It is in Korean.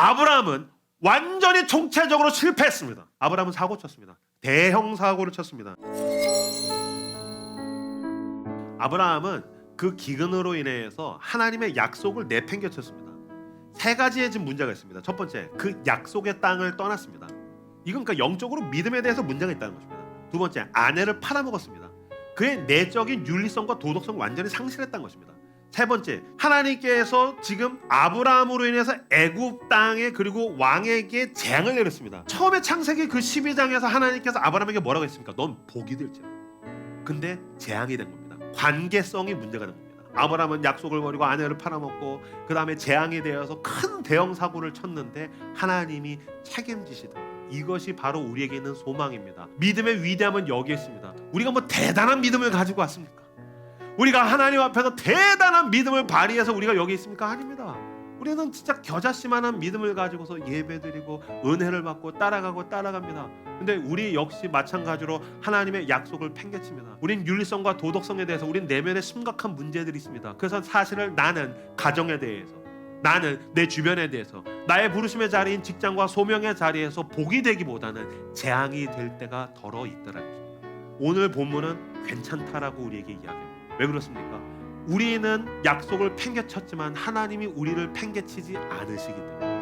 아브라함은 완전히 총체적으로 실패했습니다. 아브라함은 사고 쳤습니다. 대형 사고를 쳤습니다. 아브라함은 그 기근으로 인해서 하나님의 약속을 내팽개쳤습니다. 세 가지의 지금 문제가 있습니다. 첫 번째, 그 약속의 땅을 떠났습니다. 이건 그러니까 영적으로 믿음에 대해서 문제가 있다는 것입니다. 두 번째, 아내를 팔아먹었습니다. 그의 내적인 윤리성과 도덕성을 완전히 상실했다는 것입니다. 세 번째, 하나님께서 지금 아브라함으로 인해서 애굽 땅에 그리고 왕에게 재앙을 내렸습니다. 처음에 창세기 그 12장에서 하나님께서 아브라함에게 뭐라고 했습니까? 넌 복이 될지라. 근데 재앙이 된 겁니다. 관계성이 문제가 된 겁니다. 아브라함은 약속을 버리고 아내를 팔아먹고 그 다음에 재앙이 되어서 큰 대형 사고를 쳤는데 하나님이 책임지시다. 이것이 바로 우리에게 있는 소망입니다. 믿음의 위대함은 여기에 있습니다. 우리가 뭐 대단한 믿음을 가지고 왔습니까? 우리가 하나님 앞에서 대단한 믿음을 발휘해서 우리가 여기 있습니까? 아닙니다. 우리는 진짜 겨자씨만한 믿음을 가지고서 예배드리고 은혜를 받고 따라가고 따라갑니다. 근데 우리 역시 마찬가지로 하나님의 약속을 팽개칩니다. 우린 윤리성과 도덕성에 대해서 우린 내면에 심각한 문제들이 있습니다. 그래서 사실을 나는 가정에 대해서 나는 내 주변에 대해서 나의 부르심의 자리인 직장과 소명의 자리에서 복이 되기보다는 재앙이 될 때가 있더라는 것입니다. 오늘 본문은 괜찮다라고 우리에게 이야기합니다. 왜 그렇습니까? 우리는 약속을 팽개쳤지만 하나님이 우리를 팽개치지 않으시기 때문에